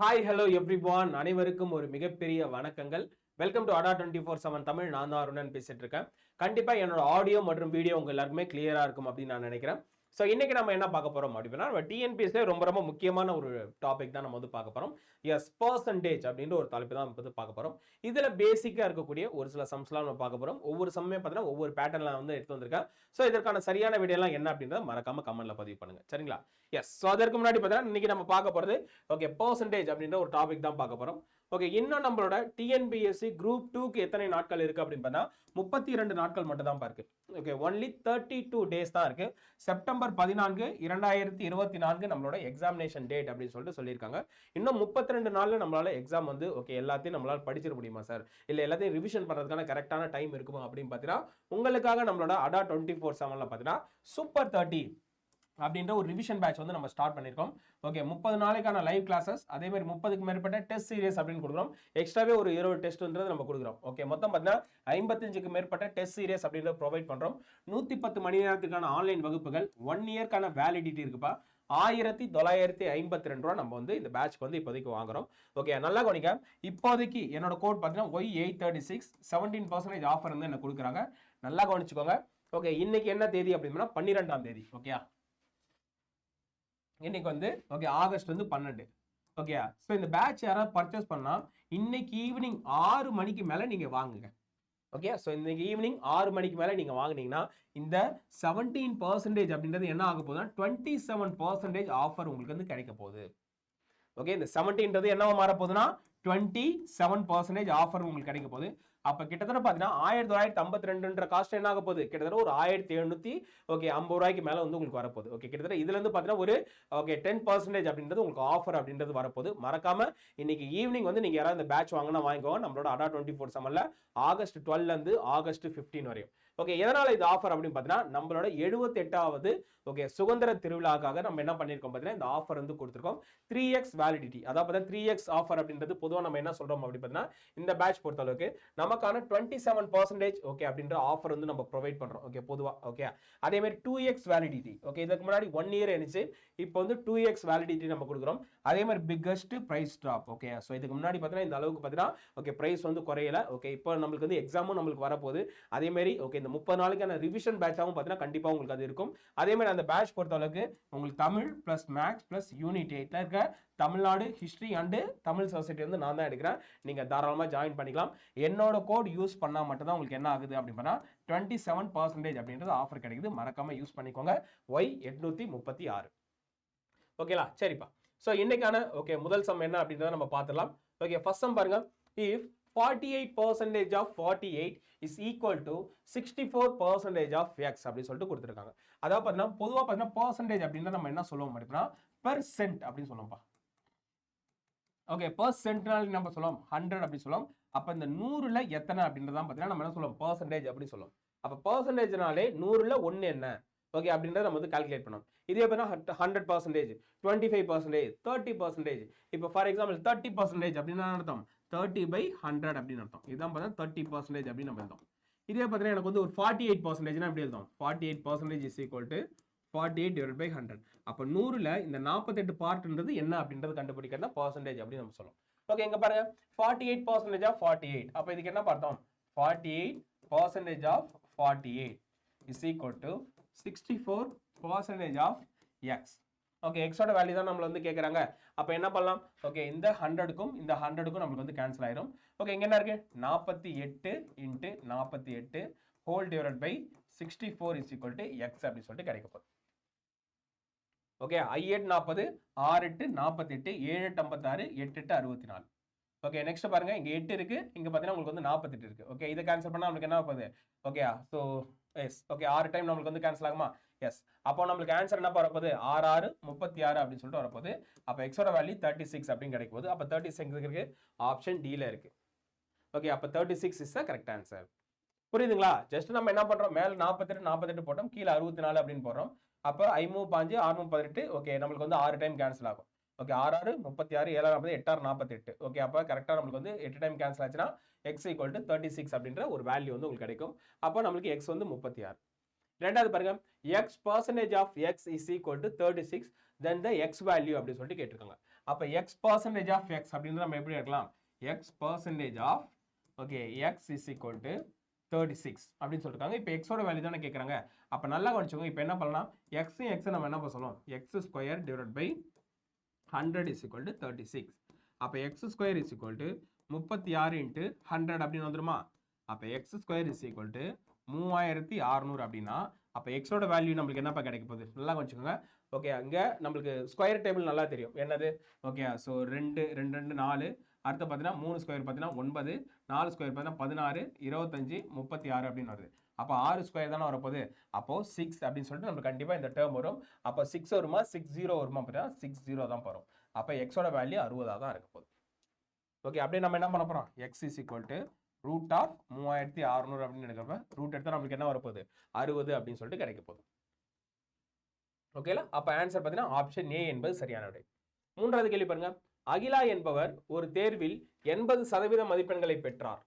Hi hello every பான் அனைவருக்கும் ஒரு மிகப்பெரிய வணக்கங்கள். Welcome to Adda twenty four seven Tamil நான் தான் அருணன் பேசிட்டு இருக்கேன். கண்டிப்பாக என்னோட ஆடியோ மற்றும் வீடியோ உங்கள் எல்லாருக்குமே கிளியராக இருக்கும் அப்படின்னு நான் நினைக்கிறேன். ஸோ இன்றைக்கி நம்ம என்ன பார்க்க போகிறோம் அப்படின்னா நம்ம ரொம்ப ரொம்ப முக்கியமான ஒரு டாபிக் தான் நம்ம வந்து பார்க்க போகிறோம் எஸ் பர்சன்டேஜ் அப்படின்ற ஒரு தலைப்பு தான் வந்து பார்க்க போகிறோம் இதில் பேசிக்காக இருக்கக்கூடிய ஒரு சில சம்ஸ்லாம் நம்ம பார்க்க போகிறோம் ஒவ்வொரு சம்மே பார்த்தீங்கன்னா ஒவ்வொரு பேட்டர்னில் வந்து எடுத்து வந்திருக்கேன் ஸோ இதற்கான சரியான வீடியோலாம் என்ன அப்படின்றத மறக்காமல் கமெண்ட்டில் பதிவு பண்ணுங்க. சரிங்களா? எஸ் ஸோ அதற்கு முன்னாடி பார்த்தீங்கன்னா இன்னைக்கு நம்ம பார்க்க போகிறது ஓகே பர்சன்டேஜ் அப்படின்ற ஒரு டாபிக் தான் பார்க்க போகிறோம் ஓகே இன்னும் நம்மளோட டிஎன்பிஎஸ்சி குரூப் டூக்கு எத்தனை நாட்கள் இருக்குது அப்படின்னு பார்த்தா முப்பத்தி இரண்டு நாட்கள் மட்டும் தான் இருக்கு okay only thirty two days தான் இருக்கு. செப்டம்பர் பதினான்கு இரண்டாயிரத்தி இருபத்தி நான்கு நம்மளோட எக்ஸாமினேஷன் டேட் அப்படின்னு சொல்லிட்டு சொல்லியிருக்காங்க. இன்னும் முப்பத்தி ரெண்டு நாளில் நம்மளால எக்ஸாம் வந்து ஓகே எல்லாத்தையும் நம்மளால படிச்சிட முடியுமா சார் இல்லை எல்லாத்தையும் ரிவிஷன் பண்ணுறதுக்கான கரெக்டான டைம் இருக்குமா அப்படின்னு பார்த்தீங்கன்னா உங்களுக்காக நம்மளோட அடா டுவெண்ட்டி ஃபோர் செவன்ல பார்த்தீங்கன்னா சூப்பர் தேர்ட்டி அப்படின்ற ஒரு ரிவிஷன் பேட்ச் வந்து நம்ம ஸ்டார்ட் பண்ணியிருக்கோம் ஓகே முப்பது நாளைக்கான லைவ் கிளாஸஸ் அதே மாதிரி முப்பதுக்கு மேற்பட்ட டெஸ்ட் சீரியஸ் அப்படின்னு கொடுக்குறோம். எக்ஸ்ட்ராவே ஒரு இருபது டெஸ்ட்ன்றது நம்ம கொடுக்குறோம். ஓகே மொத்தம் பார்த்தீங்கன்னா ஐம்பத்தஞ்சுக்கு மேற்பட்ட டெஸ்ட் சீரியஸ் அப்படின்றத ப்ரொவைட் பண்ணுறோம் நூற்றி பத்து மணி நேரத்துக்கான ஆன்லைன் வகுப்புகள் ஒன் இயர்க்கான வேலிடிட்டி இருக்குப்பா. ஆயிரத்தி தொள்ளாயிரத்தி ஐம்பத்தி ரெண்டு ரூபா நம்ம வந்து இந்த பேட்ச்க்கு வந்து இப்போதைக்கு வாங்குறோம். ஓகே நல்லா கவனிக்க இப்போதைக்கு என்னோட கோட் பார்த்தீங்கன்னா Y eight thirty six seventeen percentage offer வந்து என்ன கொடுக்குறாங்க? நல்லா கவனிச்சுக்கோங்க. ஓகே இன்னைக்கு என்ன தேதி அப்படின்னா பன்னிரெண்டாம் தேதி. ஓகே இன்னைக்கு வந்து ஓகே ஆகஸ்ட் வந்து பன்னெண்டு. ஓகே ஸோ இந்த பேட்ச் யாராவது பர்ச்சேஸ் பண்ணால் இன்னைக்கு ஈவினிங் ஆறு மணிக்கு மேலே நீங்கள் வாங்குங்க. ஓகே ஸோ இன்னைக்கு ஈவினிங் ஆறு மணிக்கு மேலே நீங்கள் வாங்குனீங்கன்னா இந்த செவன்டீன் பர்சன்டேஜ் அப்படின்றது என்ன ஆக போகுதுன்னா டுவெண்ட்டி செவன் பர்சன்டேஜ் ஆஃபர் உங்களுக்கு வந்து கிடைக்க போகுது. ஓகே இந்த செவன்டீன்றது என்னவா மாற போகுதுன்னா டுவெண்ட்டி செவன் பர்சன்டேஜ் ஆஃபர் உங்களுக்கு கிடைக்க போகுது. அப்போ கிட்டத்தட்ட பார்த்தீங்கன்னா ஆயிரத்தி தொள்ளாயிரத்தி ஐம்பத்தி ரெண்டுன்ற காஸ்ட் என்ன ஆக போகுது? கிட்டத்தட்ட ஒரு ஆயிரத்தி எழுநூத்தி ஓகே ஐம்பது ரூபாய்க்கு மேலே வந்து உங்களுக்கு வரப்போகுது. ஓகே கிட்டத்தட்ட இதுல இருந்து பார்த்தீங்கன்னா ஒரு ஓகே டென் பர்சன்டேஜ் அப்படின்றது உங்களுக்கு ஆஃபர் அப்படின்றது வரப்போகுது. மறக்காம இன்னைக்கு ஈவினிங் வந்து நீங்க யாராவது இந்த பேட்ச் வாங்கினா வாங்கிக்கோங்க. நம்மளோட அடா டுவெண்ட்டி ஃபோர் செவன்ல ஆகஸ்ட் டுவெல்ல இருந்து ஆகஸ்ட் ஃபிஃப்டீன் வரையும். ஓகே எதனால் இது ஆஃபர் அப்படின்னு பார்த்தீங்கன்னா நம்மளோட எழுபத்தி எட்டாவது ஓகே சுதந்திர திருவிழாக்காக நம்ம என்ன பண்ணியிருக்கோம் பார்த்தீங்கன்னா இந்த ஆஃபர் வந்து கொடுத்துருக்கோம். த்ரீ எக்ஸ் வேலிடிட்டி அதாவது பார்த்தா த்ரீ எக்ஸ் ஆஃபர் அப்படின்றது பொதுவாக நம்ம என்ன சொல்கிறோம் அப்படின்னு பார்த்தீங்கன்னா இந்த பேட்ச் பொறுத்தளவுக்கு நமக்கான டுவெண்ட்டி செவன் பர்சன்டேஜ் ஓகே அப்படின்ற ஆஃபர் வந்து நம்ம ப்ரொவைட் பண்ணுறோம் ஓகே பொதுவாக ஓகே அதே மாதிரி டூ எக்ஸ் வேலிடிட்டி ஓகே இதுக்கு முன்னாடி ஒன் இயர் இருந்துச்சு இப்போ வந்து டூ எக்ஸ் வேலிடிட்டி நம்ம கொடுக்குறோம். அதே மாதிரி biggest price drop okay so இதுக்கு முன்னாடி பார்த்தீங்கன்னா இந்த அளவுக்கு பார்த்தீங்கன்னா ஓகே ப்ரைஸ் வந்து குறையல ஓகே இப்போ நம்மளுக்கு வந்து எக்ஸாமும் நம்மளுக்கு வரப்போகுது. அதே மாதிரி ஓகே இந்த முப்பது நாளைக்கான ரிவிஷன் பேட்சாகவும் பார்த்தீங்கன்னா கண்டிப்பாக உங்களுக்கு அது இருக்கும். அதே மாதிரி அந்த பேட்ச் பொறுத்தளவுக்கு உங்களுக்கு Tamil plus maths plus unit எயிட்டில் இருக்க Tamil Nadu history and Tamil society வந்து நான் தான் எடுக்கிறேன். நீங்கள் தாராளமாக ஜாயின் பண்ணிக்கலாம். என்னோட கோட் யூஸ் பண்ணால் மட்டும்தான் உங்களுக்கு என்ன ஆகுது அப்படின்னா டுவெண்ட்டி செவன் பர்சன்டேஜ் அப்படின்றது ஆஃபர் கிடைக்குது. மறக்காமல் யூஸ் பண்ணிக்கோங்க. ஒய் எட்நூற்றி முப்பத்தி ஆறு. ஓகேலா சரிப்பா. ஸோ இன்னைக்கான ஓகே முதல் சம் என்ன அப்படின்றத நம்ம பார்த்துடலாம். ஓகே ஃபர்ஸ்ட் சம் பாருங்க. If forty eight percentage of forty eight is equal percentage sixty four of X அப்படின்னு சொல்லிட்டு கொடுத்துருக்காங்க. அதாவது பார்த்தீங்கன்னா பொதுவாக பார்த்தீங்கன்னா பர்சன்டேஜ் அப்படின்னா நம்ம என்ன சொல்லுவோம் அப்படின்னா பெர்சென்ட் அப்படின்னு சொல்லுவோம்ப்பா. ஓகே பர்சென்ட்னால நம்ம சொல்லுவோம் ஹண்ட்ரட் அப்படின்னு சொல்லுவோம். அப்போ இந்த நூறில் எத்தனை அப்படின்றதான் பார்த்தீங்கன்னா நம்ம என்ன சொல்லுவோம் பர்சன்டேஜ் அப்படின்னு சொல்லுவோம். அப்போ பர்சன்டேஜ்னாலே நூறில் ஒன்று என்ன? ஓகே அப்படின்றத நம்ம வந்து கால்குலேட் பண்ணோம் இதே பார்த்தீங்கன்னா hundred percentage twenty five percentage thirty percentage இப்போ ஃபார் எக்ஸாம்பிள் தேர்ட்டி பர்சன்டேஜ் அப்படின்னு அர்த்தம். தேர்ட்டி பை ஹண்ட்ரட் அப்படின்னு அர்த்தம். இதுதான் பார்த்தா தேர்ட்டி பர்சன்டேஜ் அப்படின்னு நம்ம எழுதோம் இதே பார்த்தீங்கன்னா எனக்கு வந்து ஒரு ஃபார்ட்டி எயிட் பர்சன்டேஜ்னா எப்படி எழுதும் forty eight percentage is equal to forty eight divide by hundred அப்போ நூறில் இந்த நாற்பத்தெட்டு பார்ட்ன்றது என்ன அப்படின்றது கண்டுபிடிக்கிறதா பர்சன்டேஜ் அப்படின்னு நம்ம சொல்லுவோம் ஓகே இங்கே பாருங்க forty eight percentage of forty eight அப்போ இதுக்கு என்ன பார்த்தோம்? Forty eight percentage of forty eight is equal to sixty four percentage of X okay எக்ஸோட வேல்யூ தான் நம்மளை வந்து கேட்குறாங்க அப்போ என்ன பண்ணலாம்? ஓகே இந்த ஹண்ட்ரடுக்கும் இந்த ஹண்ட்ரடுக்கும் நம்மளுக்கு வந்து கேன்சல் ஆயிரும். ஓகே இங்கே என்ன இருக்குது நாற்பத்தி எட்டு இன்ட்டு நாற்பத்தி எட்டு whole divide by sixty four is equal to X அப்படின்னு சொல்லிட்டு கிடைக்க போகுது. ஓகே ஐ எட்டு நாற்பது ஆறு எட்டு நாற்பத்தெட்டு ஏழு எட்டு ஐம்பத்தாறு எட்டு எட்டு அறுபத்தி நாலு. ஓகே நெக்ஸ்ட் பாருங்க இங்க எட்டு இருக்கு. இங்க பாத்தீங்கன்னா உங்களுக்கு வந்து நாற்பத்தெட்டு இருக்கு. ஓகே இதை கேன்சல் பண்ணா நம்மளுக்கு என்ன போகுது? ஓகே ஸோ எஸ் ஓகே ஆறு டைம் நம்மளுக்கு வந்து கேன்சல் ஆகுமா? எஸ் அப்போ நம்மளுக்கு ஆன்சர் என்ன வரப்போகுது? ஆறு ஆறு முப்பத்தி ஆறு அப்படின்னு சொல்லிட்டு வரப்போகுது. அப்போ எக்ஸோட வேல்யூ தேர்ட்டி சிக்ஸ் அப்படின்னு கிடைக்கும் போது அப்போ தேர்ட்டி சிக்ஸ் இருக்கு? ஆப்ஷன் டியில் இருக்கு. ஓகே அப்போ thirty six is the correct answer புரியுதுங்களா? ஜஸ்ட் நம்ம என்ன பண்ணுறோம் மேலே நாற்பத்தெட்டு நாற்பத்தெட்டு போட்டோம். கீழே அறுபத்தி நாலு அப்படின்னு போடுறோம். அப்போ ஐமூ பாஞ்சு ஆறுமூ பதினெட்டு. ஓகே நம்மளுக்கு வந்து ஆறு டைம் கேன்சல் ஆகும். ஓகே ஆறு ஆறு முப்பத்தி ஆறு ஏழாறு நாற்பது எட்டாறு நாற்பத்தெட்டு ஓகே அப்போ கரெக்டாக நம்மளுக்கு வந்து எட்டு டைம் கேன்சல் ஆச்சுன்னா X equal to thirty six அப்படின்ற ஒரு வேல்யூ வந்து உங்களுக்கு கிடைக்கும். அப்போ நம்மளுக்கு எக்ஸ் வந்து முப்பத்தி ஆறு. ரெண்டாவது பாருங்க X percentage of X is equal to thirty six then the X value அப்படின்னு சொல்லிட்டு கேட்டிருக்காங்க. அப்போ எக்ஸ் பர்சன்டேஜ் ஆஃப் எக்ஸ் அப்படின்னு நம்ம எப்படி எடுக்கலாம்? X percentage of okay X is equal to thirty six அப்படின்னு சொல்லிருக்காங்க. இப்போ எக்ஸோட வேல்யூ தானே கேட்குறாங்க அப்போ நல்லா கவனிச்சுக்கோங்க இப்போ என்ன பண்ணலாம்? எக்ஸும் எக்ஸ் நம்ம என்ன பண்ண சொல்லுவோம் x square divide by hundred is equal to thirty six அப்போ x square is equal to முப்பத்தி ஆறு இன்ட்டு ஹண்ட்ரட் அப்படின்னு வந்துருமா? அப்போ x square is equal to மூவாயிரத்தி அறநூறு அப்படின்னா அப்போ எக்ஸோட வேல்யூ நம்மளுக்கு என்னப்பா கிடைக்க போகுது? நல்லா வச்சுக்கோங்க ஓகே அங்கே நம்மளுக்கு ஸ்கொயர் டேபிள் நல்லா தெரியும். என்னது? ஓகே ஸோ ரெண்டு ரெண்டு ரெண்டு நாலு. அடுத்து பார்த்தீங்கன்னா மூணு ஸ்கொயர் பார்த்தீங்கன்னா ஒன்பது. நாலு ஸ்கொயர் பார்த்தீங்கன்னா பதினாறு. இருபத்தஞ்சு முப்பத்தி ஆறு அப்படின்னு வருது. அப்போ ஆறு ஸ்கொயர் தானே வரப்போகுது? அப்போது சிக்ஸ் அப்படின்னு சொல்லிட்டு நம்மளுக்கு கண்டிப்பாக இந்த டேர்ம் வரும். அப்போ சிக்ஸ் வருமா? சிக்ஸ் ஜீரோ வருமா? பார்த்தீங்கன்னா சிக்ஸ் ஜீரோ தான் வரும். அப்போ எக்ஸோட வேல்யூ அறுபதாக தான் இருக்க போகுது. ஓகே அப்படியே நம்ம என்ன பண்ண போகிறோம் x is equal to root of மூவாயிரத்தி அறநூறு அப்படின்னு எடுக்கிறப்ப ரூட் எடுத்தால் நம்மளுக்கு என்ன வரப்போகுது? அறுபது அப்படின்னு சொல்லிட்டு கிடைக்க போகுது. ஓகேல அப்போ ஆன்சர் பார்த்தீங்கன்னா ஆப்ஷன் ஏ என்பது சரியான விடை. மூன்றாவது கேள்வி பாருங்க. அகிலா என்பவர் ஒரு தேர்வில் எண்பது சதவீத மதிப்பெண்களை பெற்றார்.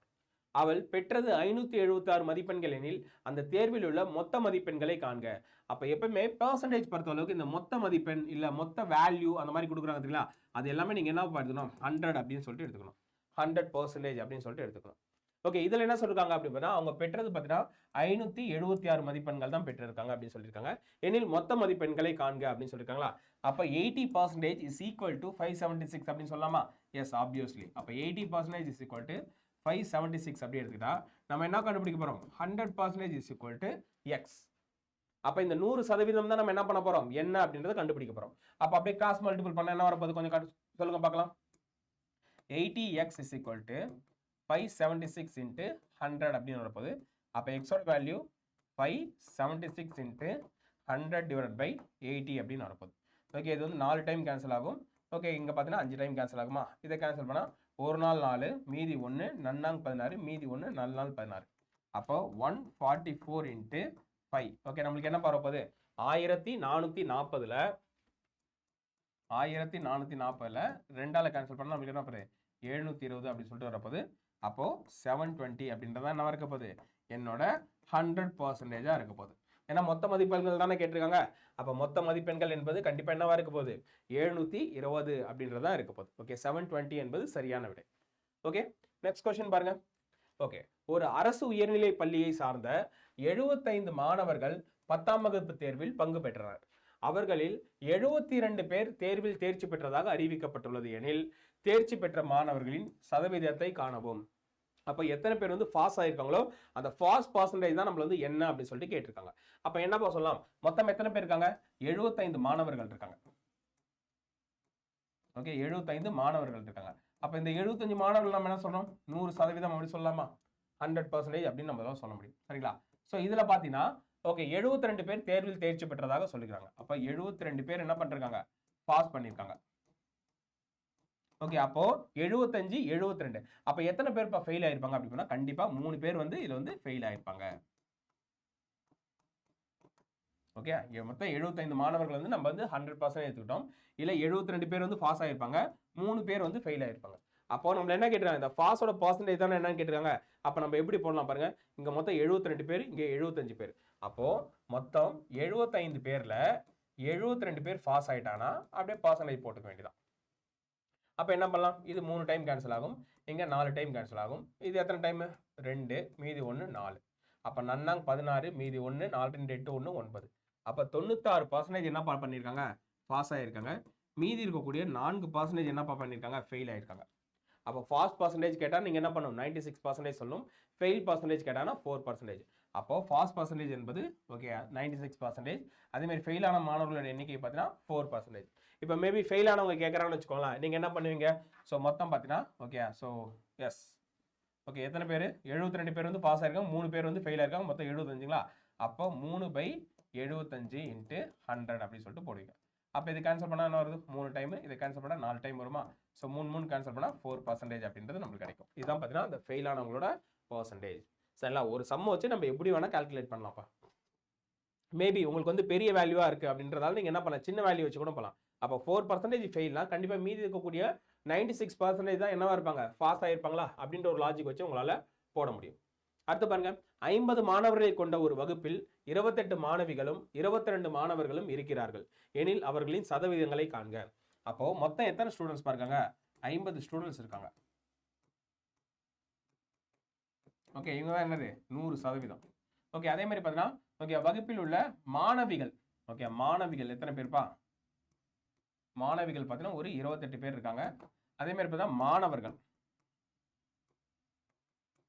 அவள் பெற்றது ஐநூற்றி எழுபத்தி ஆறு மதிப்பெண்கள் எனில் அந்த தேர்வில் உள்ள மொத்த மதிப்பெண்களை காண்க. அப்போ எப்பவுமே பர்சன்டேஜ் பொறுத்த அளவுக்கு இந்த மொத்த மதிப்பெண் இல்லை மொத்த வேல்யூ அந்த மாதிரி கொடுக்குறாங்க தெரியுங்களா? அது எல்லாமே நீங்கள் என்ன பார்த்துக்கணும்? ஹண்ட்ரட் அப்படின்னு சொல்லிட்டு எடுத்துக்கணும். ஹண்ட்ரட் பர்சன்டேஜ் அப்படின்னு சொல்லிட்டு எடுத்துக்கணும். ஓகே இதில் என்ன சொல்லிருக்காங்க அப்படின்னா அவங்க பெற்றது பார்த்தீங்கன்னா ஐநூற்றி எழுபத்தி ஆறு மதிப்பெண்கள் தான் பெற்றிருக்காங்க அப்படின்னு சொல்லியிருக்காங்க எனில் மொத்த மதிப்பெண்களை காண்க அப்படின்னு சொல்லியிருக்காங்களா அப்போ eighty percentage is equal to five seventy six அப்படின்னு சொல்லலாமா? எஸ் ஆப்வியஸ்லி அப்போ eighty percentage is equal to five seventy six அப்படி எடுத்துக்கிட்டா நம்ம என்ன கண்டுபிடிக்க போகிறோம் hundred percentage is equal to x அப்போ இந்த நூறு சதவீதம் தான் நம்ம என்ன பண்ண போகிறோம் என்ன அப்படின்றத கண்டுபிடிக்க போகிறோம் அப்போ அப்படியே கிராஸ் மல்டிபிள் பண்ண என்ன வரப்போகுது? கொஞ்சம் சொல்லுங்க பார்க்கலாம். Eighty x is equal to five seventy six into hundred அப்படின்னு வரப்போகுது. அப்போ எக்ஸோட value five seventy six into hundred divide by eighty அப்படின்னு வரப்போகுது. ஓகே இது வந்து நாலு டைம் கேன்சல் ஆகும். ஓகே இங்கே பார்த்தீங்கன்னா அஞ்சு டைம் கேன்சல் ஆகுமா? இதை கேன்சல் பண்ணால் ஒரு நாள் நாலு மீதி ஒன்று நன்னாங் பதினாறு மீதி ஒன்று நல்ல நாள் பதினாறு. அப்போ one forty four into five okay நம்மளுக்கு என்ன வரப்போகுது? ஆயிரத்தி நானூற்றி நாற்பதில் ஆயிரத்தி நானூற்றி நாற்பதில் ரெண்டால் கேன்சல் பண்ணால் நம்மளுக்கு என்ன பண்ணுறது எழுநூற்றி இருபது அப்படின்னு சொல்லிட்டு வரப்போது அப்போது செவன் டுவெண்ட்டி அப்படின்றத என்ன இருக்க போகுது? என்னோட ஹண்ட்ரட் பர்சன்டேஜாக இருக்க போகுது. ஏன்னா மொத்த மதிப்பெண்கள் தானே கேட்டிருக்காங்க. அப்போ மொத்த மதிப்பெண்கள் என்பது கண்டிப்பாக என்னவா இருக்க போகுது? எழுநூற்றி இருபது அப்படின்றதா இருக்க போகுது. ஓகே செவன் டுவெண்ட்டி என்பது சரியான விடை. ஓகே நெக்ஸ்ட் கொஸ்டின் பாருங்க. ஓகே ஒரு அரசு உயர்நிலை பள்ளியை சார்ந்த எழுபத்தைந்து மாணவர்கள் பத்தாம் வகுப்பு தேர்வில் பங்கு பெற்றனர். அவர்களில் எழுபத்தி இரண்டு பேர் தேர்வில் தேர்ச்சி பெற்றதாக அறிவிக்கப்பட்டுள்ளது எனில் தேர்ச்சி பெற்ற மாணவர்களின் சதவீதத்தை காணவும். அப்போ எத்தனை பேர் வந்து பாஸ் ஆயிருக்காங்களோ அந்த பாஸ் பர்சன்டேஜ் தான் நம்மள வந்து என்ன அப்படின்னு சொல்லிட்டு கேட்டிருக்காங்க. அப்போ என்னப்பா சொல்லலாம்? மொத்தம் எத்தனை பேர் இருக்காங்க? எழுபத்தைந்து மாணவர்கள் இருக்காங்க. ஓகே எழுபத்தைந்து மாணவர்கள் இருக்காங்க. அப்போ இந்த எழுபத்தஞ்சு மாணவர்கள் நம்ம என்ன சொல்கிறோம் நூறு சதவீதம் அப்படி சொல்லலாமா? ஹண்ட்ரட் பர்சன்டேஜ் அப்படின்னு நம்ம தான் சொல்ல முடியும். சரிங்களா? ஸோ இதில் பார்த்தீங்கன்னா ஓகே 72 ரெண்டு பேர் தேர்வில் தேர்ச்சி பெற்றதாக சொல்லிக்கிறாங்க அப்போ 72 ரெண்டு பேர் என்ன பண்ணிருக்காங்க? பாஸ் பண்ணியிருக்காங்க ஓகே அப்போ எழுபத்தஞ்சு 72 ரெண்டு அப்போ எத்தனை பேர் இப்போ ஃபெயில் ஆயிருப்பாங்க அப்படி கண்டிப்பாக மூணு பேர் வந்து இதில் வந்து ஃபெயில் ஆயிருப்பாங்க. ஓகே மொத்தம் 75 மாணவர்கள் வந்து நம்ம வந்து ஹண்ட்ரட் பர்சன்ட் எடுத்துக்கிட்டோம். இல்லை எழுபத்தி ரெண்டு பேர் வந்து பாஸ் ஆயிருப்பாங்க. மூணு பேர் வந்து ஃபெயில் ஆயிருப்பாங்க. அப்போ நம்மள என்ன கேட்டுருக்காங்க? இந்த பாஸோட பர்சன்டேஜ் தானே என்னன்னு கேட்டிருக்காங்க. அப்போ நம்ம எப்படி போடலாம் பாருங்க. இங்கே மொத்தம் 72 ரெண்டு பேர் இங்கே எழுபத்தஞ்சு பேர். அப்போது மொத்தம் எழுபத்தைந்து பேரில் எழுபத்தி ரெண்டு பேர் பாஸ் ஆகிட்டானா அப்படியே பர்சன்டேஜ் போட்டுக்க வேண்டியதான் அப்போ என்ன பண்ணலாம்? இது மூணு டைம் கேன்சல் ஆகும். இங்கே நாலு டைம் கேன்சல் ஆகும். இது எத்தனை டைமு ரெண்டு மீதி ஒன்று நாலு. அப்போ நன்னாங் பதினாறு மீதி ஒன்று நாலு ரெண்டு எட்டு ஒன்று ஒன்பது. அப்போ தொண்ணூத்தாறு பர்சன்டேஜ் என்னப்பா பண்ணியிருக்காங்க பாஸ் ஆகியிருக்காங்க மீதி இருக்கக்கூடிய நான்கு பர்சன்டேஜ் என்னப்பா பண்ணியிருக்காங்க ஃபெயில் ஆகிருக்காங்க அப்போ ஃபாஸ்ட் பர்சன்டேஜ் கேட்டால் நீங்கள் என்ன பண்ணணும்? நைன்டி சிக்ஸ் பர்சன்டேஜ் சொல்லணும் ஃபெயில் பர்சன்டேஜ் கேட்டால் ஃபோர் பர்சன்டேஜ் அப்போ ஃபாஸ்ட் பர்சன்டேஜ் என்பது ஓகே நைன்டி சிக்ஸ் பர்சன்டேஜ் அதேமாதிரி ஃபெயிலான மாணவர்களோட எண்ணிக்கை பார்த்தீங்கன்னா ஃபோர் பர்சன்டேஜ் இப்போ மேபி ஃபெயிலானவங்க கேட்குறாங்கன்னு வச்சுக்கோங்களேன். நீங்கள் என்ன பண்ணுவீங்க? ஸோ மொத்தம் பார்த்தீங்கன்னா ஓகே ஸோ எஸ் ஓகே எத்தனை பேர்? 72 ரெண்டு பேர் வந்து பாஸ் ஆயிருக்காங்க. மூணு பேர் வந்து ஃபெயில் ஆயிருக்காங்க. மொத்தம் எழுபத்தஞ்சுங்களா அப்போ மூணு பை எழுபத்தஞ்சு இன்ட்டு ஹண்ட்ரட் அப்படின்னு சொல்லிட்டு போடுவீங்க. அப்போ இது கேன்சல் பண்ணால் என்ன வருது? மூணு டைம் இதை கேன்சல் பண்ணால் நாலு டைம் வருமா? ஸோ மூணு மூணு கேன்சல் பண்ணால் ஃபோர் பர்சன்டேஜ் அப்படின்றது நம்மளுக்கு கிடைக்கும். இதுதான் பார்த்தீங்கன்னா அந்த ஃபெயில் ஆனவங்களோட பர்சன்டேஜ் சரிங்களா? ஒரு சம்மை வச்சு நம்ம எப்படி வேணால் கால்குலேட் பண்ணலாம்ப்பா. மேபி உங்களுக்கு வந்து பெரிய வேல்யூவாக இருக்குது அப்படின்றதால நீங்கள் என்ன பண்ணலாம்? சின்ன வேல்யூ வச்சு கூட போகலாம் அப்போ ஃபோர் பர்சன்டேஜ் ஃபெயில்னா கண்டிப்பாக மீதி இருக்கக்கூடிய நைன்டி சிக்ஸ் பர்சன்டேஜ் தான் என்னவா இருப்பாங்க? பாஸ் ஆகிருப்பாங்களா அப்படின்ற ஒரு லாஜிக் வச்சு உங்களால் போட முடியும். அடுத்து பாருங்க. ஐம்பது மாணவர்களை கொண்ட ஒரு வகுப்பில் இருபத்தெட்டு மாணவிகளும் இருபத்தி ரெண்டு மாணவர்களும் இருக்கிறார்கள். எனில் அவர்களின் சதவீதங்களை காண்க. அப்போ மொத்தம் எத்தனை ஸ்டூடெண்ட்ஸ் பாருங்க? ஐம்பது ஸ்டூடெண்ட்ஸ் இருக்காங்க. ஓகே இவங்க தான் என்னது? நூறு சதவீதம். ஓகே அதே மாதிரி பார்த்தீங்கன்னா ஓகே வகுப்பில் உள்ள மாணவிகள். ஓகே மாணவிகள் எத்தனை பேர்ப்பா? மாணவிகள் பார்த்தீங்கன்னா ஒரு இருபத்தெட்டு பேர் இருக்காங்க. அதே மாதிரி பார்த்தா மாணவர்கள்.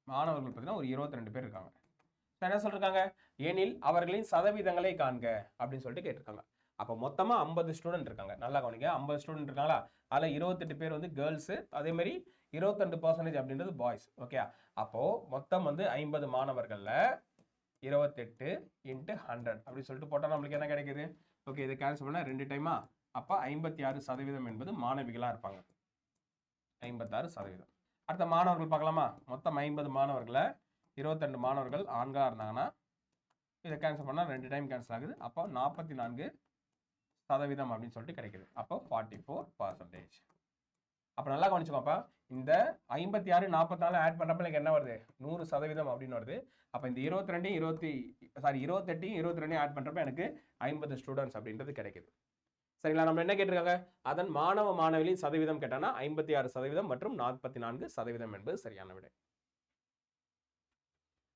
மாணவர்கள் பார்த்தீங்கன்னா ஒரு இருபத்தி ரெண்டு பேர் இருக்காங்க. என்ன சொல்றாங்க ஏனில் அவர்களின் சதவீதங்களை காண்க அப்படின்னு சொல்லிட்டு கேட்டிருக்காங்க. அப்போ மொத்தமாக ஐம்பது ஸ்டூடெண்ட் இருக்காங்க. நல்லா கவனிங்க ஐம்பது ஸ்டூடெண்ட் இருக்காங்களா? அதில் இருபத்தெட்டு பேர் வந்து கேர்ள்ஸு அதே மாதிரி இருபத்தெண்டு பர்சன்டேஜ் அப்படின்றது பாய்ஸ் ஓகே அப்போது மொத்தம் வந்து ஐம்பது மாணவர்களில் இருபத்தெட்டு இன்ட்டு ஹண்ட்ரட் அப்படின்னு சொல்லிட்டு போட்டால் நம்மளுக்கு என்ன கிடைக்குது? ஓகே இதை கேன்சல் பண்ணால் ரெண்டு டைமா அப்போ ஐம்பத்தி ஆறு சதவீதம் என்பது மாணவிகளாக இருப்பாங்க. ஐம்பத்தாறு சதவீதம். அடுத்த மாணவர்கள் பார்க்கலாமா? மொத்தம் ஐம்பது மாணவர்களை இருபத்தெண்டு மாணவர்கள் ஆண்களாக இருந்தாங்கன்னா இதை கேன்சல் பண்ணால் ரெண்டு டைம் கேன்சல் ஆகுது. அப்போ நாற்பத்தி நான்கு சதவீதம் அப்படின்னு சொல்லிட்டு கிடைக்குது. அப்போ ஃபார்ட்டி ஃபோர் பர்சன்டேஜ் அப்போ நல்லா கவனிச்சுக்கோப்பா. இந்த ஐம்பத்தி ஆறு நாற்பத்தாலு ஆட் பண்ணுறப்ப எனக்கு என்ன வருது? நூறு சதவீதம் அப்படின்னு வருது. அப்போ இந்த இருபத்தி ரெண்டையும் இருபத்தி சாரி இருபத்தெட்டையும் இருபத்தி ரெண்டையும் ஆட் பண்ணுறப்ப எனக்கு ஐம்பது ஸ்டூடெண்ட்ஸ் அப்படின்றது கிடைக்குது. சரிங்களா? நம்ம என்ன கேட்டிருக்காங்க? அதன் மாணவ மாணவிகளின் சதவீதம் கேட்டானா? ஐம்பத்தி ஆறு சதவீதம் மற்றும் நாற்பத்தி நான்கு சதவீதம் என்பது சரியான விடை.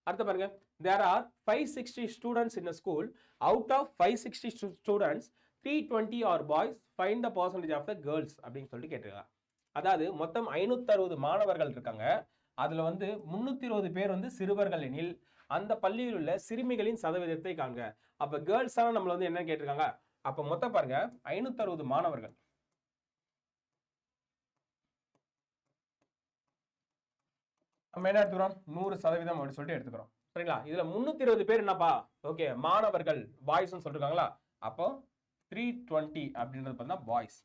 அடுத்து பாருங்க. There are five sixty students in school out of five sixty students three twenty are boys find the percentage of the girls அப்படின்னு சொல்லிட்டு கேட்டிருக்காங்க அதாவது மொத்தம் ஐநூற்றறுபது மாணவர்கள் இருக்காங்க. அதில் வந்து முந்நூற்றி இருபது பேர் வந்து சிறுவர்கள் எனில் அந்த பள்ளியில் உள்ள சிறுமிகளின் சதவீதத்தை காண்க. அப்போ கேர்ள்ஸான நம்மளை வந்து என்ன கேட்டிருக்காங்க? அப்போ மொத்தம் பாருங்க ஐநூற்றறுபது மாணவர்கள். நம்ம என்ன எடுத்துக்கிறோம்? நூறு சதவீதம் அப்படின்னு சொல்லிட்டு எடுத்துக்கிறோம். சரிங்களா? இதுல முன்னூத்தி இருபது பேர் என்னப்பா? ஓகே மாணவர்கள் பாய்ஸ்ன்னு சொல்லிருக்காங்களா? அப்போ த்ரீ டுவெண்ட்டி அப்படின்றது பார்த்தீங்கன்னா பாய்ஸ்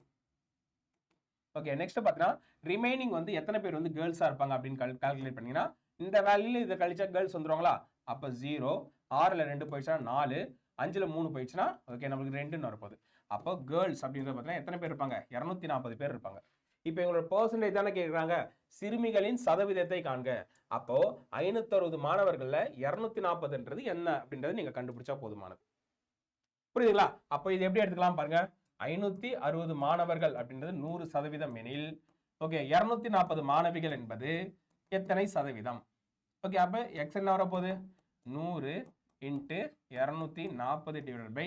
ஓகே நெக்ஸ்ட் பார்த்தீங்கன்னா ரிமைனிங் வந்து எத்தனை பேர் வந்து கேர்ள்ஸாக இருப்பாங்க அப்படின்னு கால்குலேட் பண்ணீங்கன்னா இந்த வேல்யூல இதை கழிச்சா கேர்ள்ஸ் வந்துருவாங்களா? அப்போ ஜீரோ ஆறில் ரெண்டு போயிடுச்சுன்னா நாலு அஞ்சில் மூணு போயிடுச்சுன்னா ஓகே நம்மளுக்கு ரெண்டுன்னு வரப்போகுது. அப்போ கேர்ள்ஸ் அப்படின்றது பார்த்தீங்கன்னா எத்தனை பேர் இருப்பாங்க? இரநூத்தி நாற்பது பேர் இருப்பாங்க. இப்போ இவங்களோட பர்சன்டேஜ் தானே கேட்குறாங்க சிறுமிகளின் சதவீதத்தை காண்க. அப்போ ஐநூத்தறுபது மாணவர்களில் இரநூத்தி நாற்பதுன்றது என்ன அப்படின்றது நீங்கள் கண்டுபிடிச்சா போதுமானது. புரியுதுங்களா? அப்போ இது எப்படி எடுத்துக்கலாம் பாருங்க. ஐநூற்றி அறுபது மாணவர்கள் அப்படின்றது நூறு சதவீதம் எனில் ஓகே இரநூத்தி நாற்பது மாணவிகள் என்பது எத்தனை சதவீதம்? ஓகே அப்போ எக்ஸ் என்ன வரப்போகுது? நூறு இன்ட்டு இரநூத்தி நாற்பது டிவைட் பை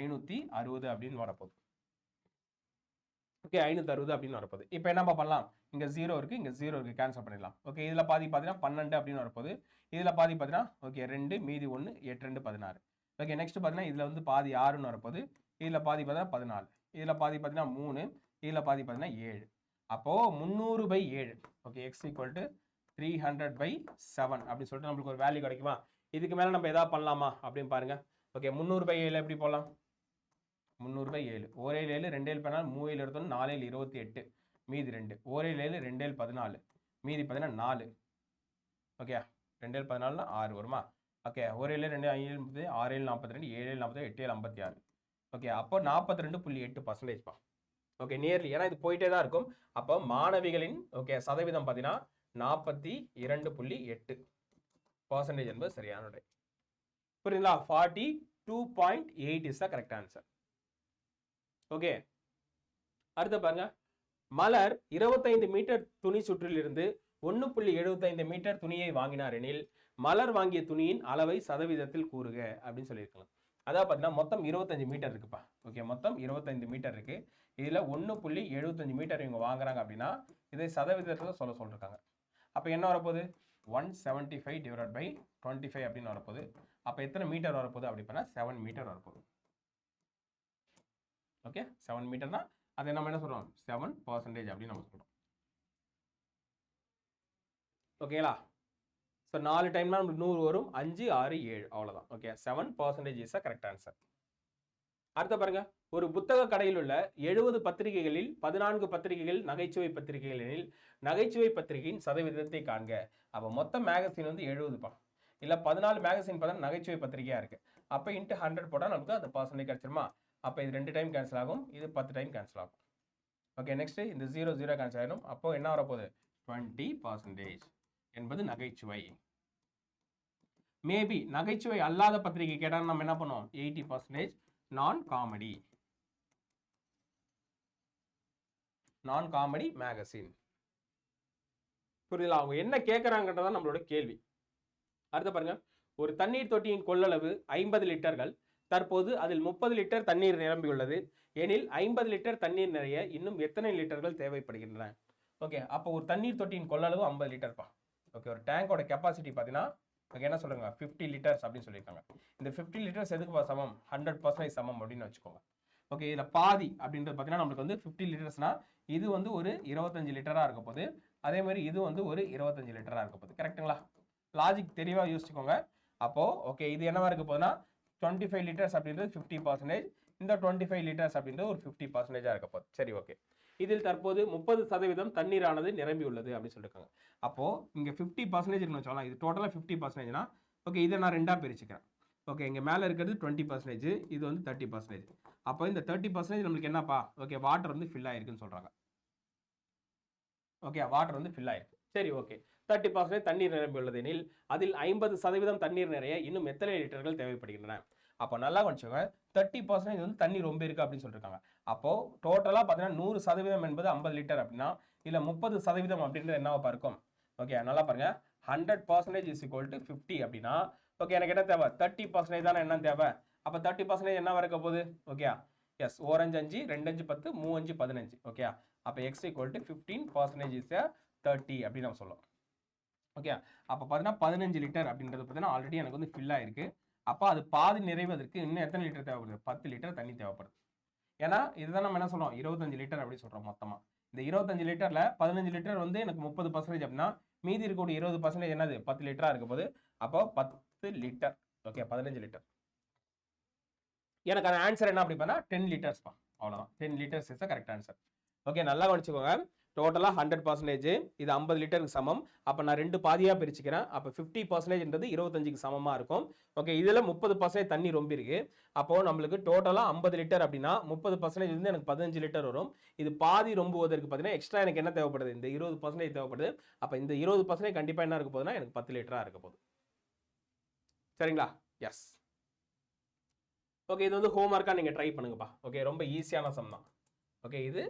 ஐநூற்றி அறுபது அப்படின்னு வரப்போகுது. ஓகே ஐநூற்றி அறுபது அப்படின்னு வரப்போகுது. இப்போ என்ன பண்ணலாம்? இங்கே ஜீரோ இருக்குது இங்கே ஜீரோ இருக்குது கேன்சல் பண்ணிடலாம். ஓகே இதில் பாதி பார்த்தீங்கன்னா பன்னெண்டு அப்படின்னு வரப்போகுது. இதில் பாதி பார்த்தீங்கன்னா ஓகே ரெண்டு மீதி ஒன்று எட்டு ரெண்டு பதினாறு. ஓகே நெக்ஸ்ட் பார்த்தீங்கன்னா இதில் வந்து பாதி ஆறுன்னு வரப்போகுது. இதில் பாதி பார்த்தீங்கன்னா பதினாலு இதில் பாதி பார்த்தீங்கன்னா மூணு இதில் பாதி பார்த்தீங்கன்னா ஏழு. அப்போது முந்நூறு பை ஏழு. Okay x equal to three hundred by seven அப்படின்னு சொல்லிட்டு நம்மளுக்கு ஒரு வேல்யூ கிடைக்குமா? இதுக்கு மேலே நம்ம எதாவது பண்ணலாமா அப்படின்னு பாருங்கள் ஓகே முந்நூறு பை ஏழு எப்படி போகலாம் முந்நூறு பை ஏழு. ஒரே ஏழு ரெண்டேழு பதினாலு மூவையில் இருபத்தொன்று நாலேழு இருபத்தி எட்டு மீதி ரெண்டு. ஒரே ஏழு ரெண்டேழு பதினாலு. மீதி பார்த்தீங்கன்னா நாலு. ஓகே ரெண்டேல் பதினாலுனா ஆறு வருமா? ஓகே ஓரேழு ரெண்டு ஐந்து ஆறு ஏழு நாற்பத்தி ரெண்டு ஏழு ஏழு நாற்பது எட்டு ஏழு ஐம்பத்தி ஆறு. ஓகே அப்போ நாற்பத்தி ரெண்டு புள்ளி எட்டு பர்சன்டேஜ் பா. ஓகே நியர்லி ஏன்னா இது போயிட்டே தான் இருக்கும். அப்போ மாணவிகளின் ஓகே சதவீதம் பார்த்தீங்கன்னா நாற்பத்தி இரண்டு புள்ளி எட்டு பர்சன்டேஜ் என்பது சரியான விடை புரியுதுங்களா? Forty two point eight is the correct answer okay அடுத்து பாருங்க. மலர் இருபத்தைந்து மீட்டர் துணி சுற்றிலிருந்து ஒன்று புள்ளி எழுபத்தைந்து மீட்டர் துணியை வாங்கினார் எனில் மலர் வாங்கிய துணியின் அளவை சதவீதத்தில் கூறுக அப்படின்னு சொல்லியிருக்கலாம். அதாவது பார்த்தீங்கன்னா மொத்தம் இருபத்தஞ்சு மீட்டர் இருக்குப்பா. ஓகே மொத்தம் இருபத்தஞ்சு மீட்டர் இருக்குது இதில் ஒன்று புள்ளி எழுபத்தஞ்சு மீட்டர் இவங்க வாங்குறாங்க அப்படின்னா இதை சதவீதத்தில் சொல்ல சொல்லிருக்காங்க. அப்போ என்ன வரப்போகுது? One seventy five divide by twenty five அப்படின்னு வரப்போகுது. அப்போ எத்தனை மீட்டர் வரப்போகுது? அப்படி பண்ணால் செவன் மீட்டர் வரப்போகுது. ஓகே செவன் மீட்டர்னா அதை நம்ம என்ன சொல்கிறோம் செவன் பர்சன்டேஜ் அப்படின்னு நம்ம சொல்கிறோம் ஓகேங்களா ஸோ நாலு டைம்னா நம்மளுக்கு நூறு வரும். அஞ்சு ஆறு ஏழு. அவ்வளோதான் okay seven percentage is a correct answer அடுத்த பாருங்க. ஒரு புத்தக கடையில் உள்ள எழுபது பத்திரிகைகளில் பதினான்கு பத்திரிகைகள் நகைச்சுவை பத்திரிகைகள் எனில் நகைச்சுவை பத்திரிகையின் சதவீதத்தை காண்க. அப்போ மொத்த மேகசின் வந்து எழுபதுப்பா இல்லை பதினாலு மேகசின் பார்த்தா நகைச்சுவை பத்திரிகையாக இருக்கு. அப்போ இன்ட்டு ஹண்ட்ரட் போட்டால் நமக்கு அந்த பர்சன்டேஜ் கிடச்சிருமா? அப்போ இது ரெண்டு டைம் கேன்சல் ஆகும். இது பத்து டைம் கேன்சல் ஆகும். ஓகே நெக்ஸ்ட் இந்த ஜீரோ ஜீரோ கேன்சல் ஆகிடும் அப்போ என்ன வரப்போகுது? டுவெண்ட்டி பர்சன்டேஜ் என்பது நகைச்சுவை. மேபி நகைச்சுவை அல்லாத பத்திரிகை கேட்டால் நம்ம என்ன பண்ணுவோம்? எயிட்டி பர்சன்டேஜ் நான் காமெடி நான் காமெடி மேகசின் புரியுதா அவங்க என்ன கேட்குறாங்கன்றதான் நம்மளோட கேள்வி. அடுத்த பாருங்க. ஒரு தண்ணீர் தொட்டியின் கொள்ளளவு ஐம்பது லிட்டர்கள். தற்போது அதில் முப்பது லிட்டர் தண்ணீர் நிரம்பியுள்ளது. எனில் ஐம்பது லிட்டர் தண்ணீர் நிறைய இன்னும் எத்தனை லிட்டர்கள் தேவைப்படுகின்றன? ஓகே அப்போ ஒரு தண்ணீர் தொட்டியின் கொள்ளளவு ஐம்பது லிட்டர்ப்பா. ஓகே ஒரு டேங்கோட கெப்பாசிட்டி பார்த்தீங்கன்னா ஓகே என்ன சொல்லுங்க ஃபிஃப்டி லிட்டர்ஸ் அப்படின்னு சொல்லியிருக்காங்க. இந்த ஃபிஃப்டி லிட்டர்ஸ் எதுக்கு சமம்? ஹண்ட்ரட் பர்சன்டேஜ் சமம் அப்படின்னு வச்சுக்கோங்க. ஓகே இதில் பாதி அப்படின்றது பார்த்தீங்கன்னா நம்மளுக்கு வந்து ஃபிஃப்டி லிட்டர்ஸ்னா இது வந்து ஒரு இருபத்தஞ்சு லிட்டராக இருக்க போது அதே மாதிரி இது வந்து ஒரு இருபத்தஞ்சு லிட்டராக இருக்க போகுது கரெக்ட்டுங்களா லாஜிக் தெளிவாக யோசிச்சுக்கோங்க. அப்போது ஓகே இது என்னவா இருக்க போதுன்னா டுவெண்ட்டி ஃபைவ் லிட்டர்ஸ் அப்படின்றது ஃபிஃப்டி பர்சன்டேஜ் இந்த டுவெண்ட்டி ஃபைவ் லிட்டர்ஸ் அப்படின்றது ஒரு ஃபிஃப்டி பர்சன்டேஜாக இருக்க போகுது சரி ஓகே இதில் தற்போது முப்பது சதவீதம் தண்ணீரானது நிரம்பியுள்ளது அப்படின்னு சொல்லியிருக்காங்க அப்போது இங்கே ஃபிஃப்டி பர்சன்டேஜ் சொல்லலாம் இது டோட்டலாக ஃபிஃப்டி பர்சன்டேஜ்னா ஓகே இதை நான் ரெண்டாக பிரிச்சுக்கிறேன். ஓகே இங்கே மேலே இருக்கிறது டுவெண்ட்டி பர்சன்டேஜ் இது வந்து தேர்ட்டி பர்சன்டேஜ் அப்போ இந்த தேர்ட்டி பர்சன்டேஜ் நம்மளுக்கு என்னப்பா? ஓகே வாட்டர் வந்து ஃபில் ஆயிருக்குன்னு சொல்கிறாங்க ஓகே வாட்டர் வந்து ஃபில் ஆயிருக்கு. சரி ஓகே தேர்ட்டி பர்சன்டேஜ் தண்ணீர் நிரம்பியுள்ளது எனில் அதில் ஐம்பது சதவீதம் தண்ணீர் நிறைய இன்னும் எத்தனை லிட்டர்கள் தேவைப்படுகின்றன? அப்போ நல்லா கொஞ்சம் தேர்ட்டி பர்சன்டேஜ் வந்து தண்ணி ரொம்ப இருக்குது அப்படின்னு சொல்லியிருக்காங்க அப்போது டோட்டலாக பார்த்தீங்கன்னா நூறு சதவீதம் என்பது ஐம்பது லிட்டர் அப்படின்னா இல்லை முப்பது சதவீதம் அப்படின்றது என்னவா இருக்கும் ஓகே நல்லா பாருங்க. Hundred percentage is equal to fifty அப்படின்னா ஓகே எனக்கு என்ன தேவை? தேர்ட்டி பர்சன்டேஜ் தானே என்ன தேவை? அப்போ தேர்ட்டி பர்சன்டேஜ் என்ன இருக்க போகுது? ஓகே எஸ் ஓரஞ்சு அஞ்சு ரெண்டு அஞ்சு பத்து மூவஞ்சு பதினஞ்சு. ஓகே அப்போ x equal to fifteen percentage is thirty அப்படின்னு நம்ம சொல்லுவோம் ஓகே அப்போ பார்த்தீங்கன்னா பதினஞ்சு லிட்டர் அப்படின்றது பார்த்தீங்கன்னா ஆல்ரெடி எனக்கு வந்து ஃபில் ஆயிருக்கு. அப்போ அது பாதி நிறைவதற்கு இன்னும் எத்தனை லிட்டர் தேவைப்படுது? பத்து லிட்டர் தண்ணி தேவைப்படுது. ஏன்னா இதுதான் நம்ம என்ன சொல்றோம்? இருபத்தஞ்சு லிட்டர் அப்படி சொல்றோம் மொத்தமா. இந்த இருபத்தஞ்சு லிட்டர்ல பதினஞ்சு லிட்டர் வந்து எனக்கு முப்பது பர்சன்டேஜ் அப்படின்னா மீதி இருக்கக்கூடிய இருபது பர்சன்டேஜ் என்னது? பத்து லிட்டரா இருக்க போது அப்போ பத்து லிட்டர். ஓகே பதினஞ்சு லிட்டர். எனக்கு அந்த ஆன்சர் என்ன அப்படி பார்த்தா டென் லிட்டர்ஸ் பா அவ்வளோதான் ten litres is correct answer okay நல்லா கவனிச்சுக்கோங்க. டோட்டலாக ஹண்ட்ரட் பர்சன்டேஜ் இது ஐம்பது லிட்டருக்கு சமம். அப்போ நான் ரெண்டு பாதியாக பிரிச்சுக்கிறேன். அப்போ ஃபிஃப்டி பர்சன்டேஜ்ன்றது இருபத்தஞ்சுக்கு சமமாக இருக்கும். ஓகே இதில் முப்பது பர்சன்டேஜ் தண்ணி ரொம்ப இருக்கு. அப்போது நம்மளுக்கு டோட்டலாக ஐம்பது லிட்டர் அப்படின்னா முப்பது பர்சன்டேஜ் வந்து எனக்கு பதினஞ்சு லிட்டர் வரும். இது பாதி ரொம்புவதற்கு பார்த்தீங்கன்னா எக்ஸ்ட்ரா எனக்கு என்ன தேவைப்படுது? இந்த இருபது பர்சன்டேஜ் தேவைப்படுது. அப்போ இந்த இருபது பர்சன்டேஜ் கண்டிப்பாக என்ன இருக்க போகுதுன்னா எனக்கு பத்து லிட்டராக இருக்க போகுது. சரிங்களா? எஸ் ஓகே இது வந்து ஹோம்ஒர்க்காக நீங்கள் ட்ரை பண்ணுங்கப்பா. ஓகே ரொம்ப ஈஸியான சம் தான். ஓகே இது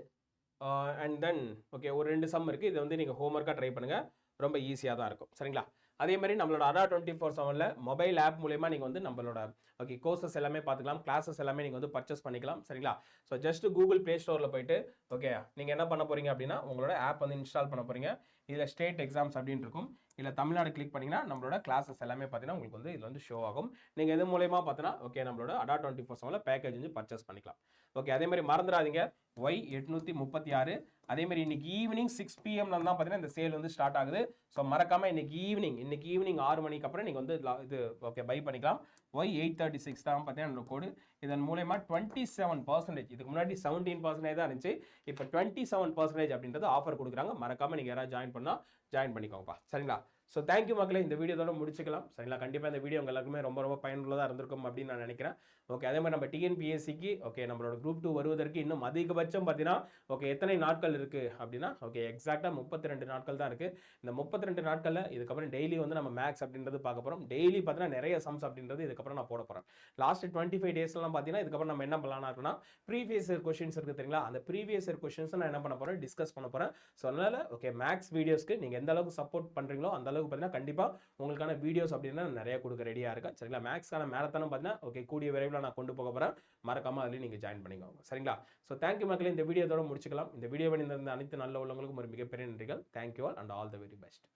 அண்ட் தென் ஓகே ஒரு ரெண்டு சம் இருக்குது இது வந்து நீங்கள் ஹோம்ஒர்க்காக ட்ரை பண்ணுங்கள் ரொம்ப ஈஸியாக தான் இருக்கும். சரிங்களா? அதே மாதிரி நம்மளோட அடா டுவெண்ட்டி ஃபோர் செவனில் மொபைல் ஆப் மூலயமா நீங்கள் வந்து நம்மளோட ஓகே கோர்சஸ் எல்லாமே பார்த்துக்கலாம். கிளாஸஸ் எல்லாமே நீங்கள் வந்து பர்ச்சேஸ் பண்ணிக்கலாம். சரிங்களா? ஸோ ஜஸ்ட் கூகுள் ப்ளே ஸ்டோரில் போயிட்டு ஓகே நீங்கள் என்ன பண்ண போகிறீங்க அப்படின்னா உங்களோட ஆப் வந்து இன்ஸ்டால் பண்ண போகிறீங்க இதில் ஸ்டேட் எக்ஸாம்ஸ் அப்படின்னு இருக்கும் இல்லை தமிழ்நாடு கிளிக் பண்ணிங்கன்னா நம்மளோட கிளாஸஸ் எல்லாமே பார்த்தீங்கன்னா உங்களுக்கு வந்து இதில் வந்து ஷோ ஆகும். நீங்கள் இது மூலயமா பார்த்தீங்கன்னா ஓகே நம்மளோட அடா டுவெண்ட்டி ஃபோர் செவனில் பேக்கேஜ் வந்து பர்ச்சேஸ் பண்ணிக்கலாம். ஓகே அதே மாதிரி மறந்துடாதீங்க. ஒய் எட்நூற்றி முப்பத்தி ஆறு. அதே மாதிரி இன்னைக்கு ஈவினிங் சிக்ஸ் பிஎம்ல தான் பார்த்தீங்கன்னா இந்த சேல் வந்து ஸ்டார்ட் ஆகுது. ஸோ மறக்காம இன்னைக்கு ஈவினிங் இன்னைக்கு ஈவினிங் ஆறு மணிக்கு அப்புறம் நீங்கள் வந்து இது ஓகே பை பண்ணிக்கலாம். ஒய் எயிட் தேர்ட்டி சிக்ஸ் தான் பார்த்தீங்கன்னா கோடு இதன் மூலயமா டுவெண்ட்டி செவன் பர்சன்டேஜ் இதுக்கு முன்னாடி செவன்டீன் பர்சன்டேஜ் தான் இருந்துச்சு. இப்போ டுவெண்ட்டி செவன் பர்சன்டேஜ் அப்படின்றது ஆஃபர் கொடுக்குறாங்க. மறக்காம நீங்கள் யாராவது ஜாயின் பண்ணால் ஜாயின் பண்ணிக்கோங்கப்பா. சரிங்களா? ஸோ தேங்க்யூ மக்களே. இந்த வீடியோதோட முடிச்சுக்கலாம். சரிங்களா? கண்டிப்பாக இந்த வீடியோ உங்கள் எல்லாருக்குமே ரொம்ப ரொம்ப பயனுள்ளதாக இருந்திருக்கும் அப்படின்னு நான் நினைக்கிறேன். ஓகே அதே மாதிரி நம்ம டிஎன்பிஎஸ்சிக்கு ஓகே நம்மளோட குரூப் டூ வருவதற்கு இன்னும் அதிகபட்சம் பார்த்தீங்கன்னா ஓகே எத்தனை நாட்கள் இருக்குது அப்படின்னா ஓகே எக்ஸாக்டாக முப்பத்தி ரெண்டு நாட்கள் தான் இருக்குது இந்த முப்பத்தி ரெண்டு நாட்களில் இதுக்கப்புறம் டெய்லி வந்து நம்ம மேக்ஸ் அப்படின்றது பார்க்க போகிறோம் டெய்லி பார்த்தீங்கன்னா நிறைய சம்ஸ் அப்படின்றது இதுக்கப்புறம் நான் போட போகிறேன் லாஸ்ட் டுவெண்ட்டி ஃபைவ் டேஸ்லாம் பார்த்தீங்கன்னா இதுக்கப்புறம் நம்ம என்ன பண்ணலாம்னா இருக்குன்னா ப்ரீவியஸ் இயர் கொஷின்ஸ் இருக்குது தெரியுங்களா? அந்த ப்ரீவியஸ் இயர் கொஷின்ஸ் நான் என்ன பண்ண போகிறேன் டிஸ்கஸ் பண்ண போகிறேன் ஸோ அதனால் ஓகே மேக்ஸ் வீடியோஸ்க்கு நீங்கள் எந்த அளவுக்கு சப்போர்ட் பண்ணுறீங்களோ அந்த அளவுக்கு பார்த்தீங்கன்னா கண்டிப்பாக உங்களுக்கான வீடியோஸ் அப்படின்னா நிறைய கொடுக்க ரெடியாக இருக்கேன். சரிங்களா? மேக்ஸ்க்கான மேரத்தானும் பார்த்தீங்கன்னா ஓகே கூடிய விரைவில் நான் கொண்டு போக போகிறேன் மறக்காம அதுலேயும் நீங்கள் ஜாயின் பண்ணிக்கோங்க. சரிங்களா? ஸோ தேங்க்யூ மக்களே. இந்த வீடியோதோட முடிச்சுக்கலாம். இந்த வீடியோ பண்ணியிருந்த அனைத்து நல்ல உள்ளவங்களுக்கும் ஒரு மிகப்பெரிய நன்றிகள். Thank you all and all the very best